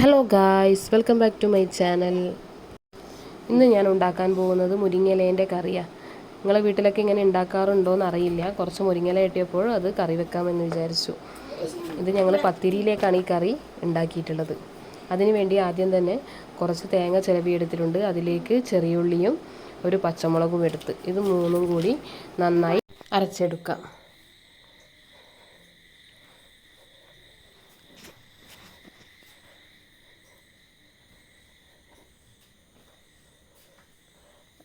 Hello guys welcome back to my channel ഇന്ന് ഞാൻ ഉണ്ടാക്കാൻ പോകുന്നത് മുരിങ്ങയിലേന്റെ കറിയാണ് നിങ്ങളെ വീട്ടിലൊക്കെ ഇങ്ങനെ ഉണ്ടാക്കാറുണ്ടോ എന്ന് അറിയില്ല. കുറച്ച് മുരിങ്ങല കിട്ടിയപ്പോൾ അത് കറി വെക്കാമെന്ന് വിചാരിച്ചു. ഇത് ഞങ്ങൾ പത്തിരിയിലേക്കാണ് ഈ കറി ഉണ്ടാക്കിയിട്ടുള്ളത്. അതിന് വേണ്ടി ആദ്യം തന്നെ കുറച്ച് തേങ്ങ ചിലവിയെടുത്തിട്ടുണ്ട് അതിലേക്ക് ചെറിയുള്ളിയും ഒരു പച്ചമുളകും എടുത്ത് ഇത് മൂന്നും കൂടി നന്നായി അരച്ചെടുക്കാം.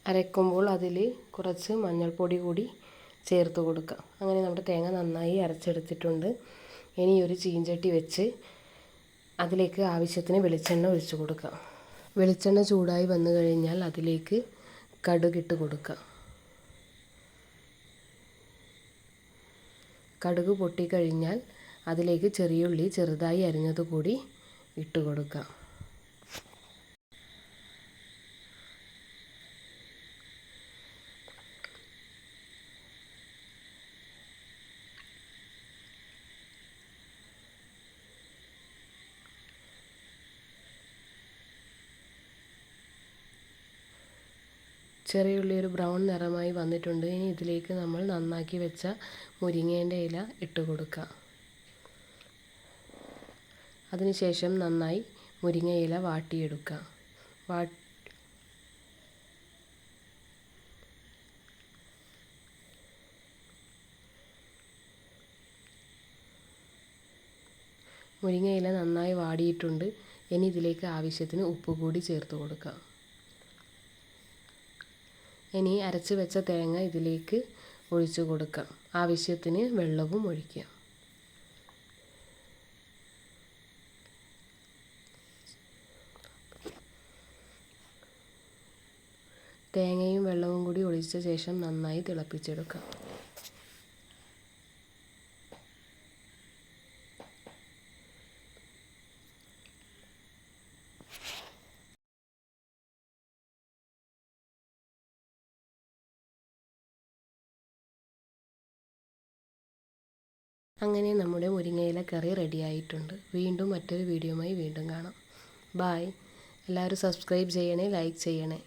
അരയ്ക്കുമ്പോൾ അതിൽ കുറച്ച് മഞ്ഞൾപ്പൊടി കൂടി ചേർത്ത് കൊടുക്കുക. അങ്ങനെ നമ്മുടെ തേങ്ങ നന്നായി അരച്ചെടുത്തിട്ടുണ്ട്. ഇനി ഒരു ചീഞ്ചട്ടി വെച്ച് അതിലേക്ക് ആവശ്യത്തിന് വെളിച്ചെണ്ണ ഒഴിച്ച് കൊടുക്കുക. വെളിച്ചെണ്ണ ചൂടായി വന്നു കഴിഞ്ഞാൽ അതിലേക്ക് കടുകിട്ട് കൊടുക്കുക. കടുക് പൊട്ടിക്കഴിഞ്ഞാൽ അതിലേക്ക് ചെറിയുള്ളി ചെറുതായി അരിഞ്ഞത് കൂടി ഇട്ട് കൊടുക്കാം ചെറിയ ഉള്ളി ഒരു ബ്രൗൺ നിറമായി വന്നിട്ടുണ്ട്. ഇനി ഇതിലേക്ക് നമ്മൾ നന്നാക്കി വെച്ച മുരിങ്ങേന്റെ ഇല ഇട്ട് കൊടുക്കുക അതിനുശേഷം നന്നായി മുരിങ്ങ ഇല വാട്ടിയെടുക്കുക വാ മുരിങ്ങ ഇല നന്നായി വാടിയിട്ടുണ്ട്. ഇനി ഇതിലേക്ക് ആവശ്യത്തിന് ഉപ്പ് കൂടി ചേർത്ത് കൊടുക്കുക ഇനി അരച്ച് വെച്ച തേങ്ങ ഇതിലേക്ക് ഒഴിച്ചു കൊടുക്കാം. ആവശ്യത്തിന് വെള്ളവും ഒഴിക്കുക തേങ്ങയും വെള്ളവും കൂടി ഒഴിച്ച ശേഷം നന്നായി തിളപ്പിച്ചെടുക്കാം. അങ്ങനെ നമ്മുടെ മുരിങ്ങയില കറി റെഡിയായിട്ടുണ്ട് വീണ്ടും മറ്റൊരു വീഡിയോയുമായി വീണ്ടും കാണാം. ബായ് എല്ലാവരും സബ്സ്ക്രൈബ് ചെയ്യണേ ലൈക്ക് ചെയ്യണേ.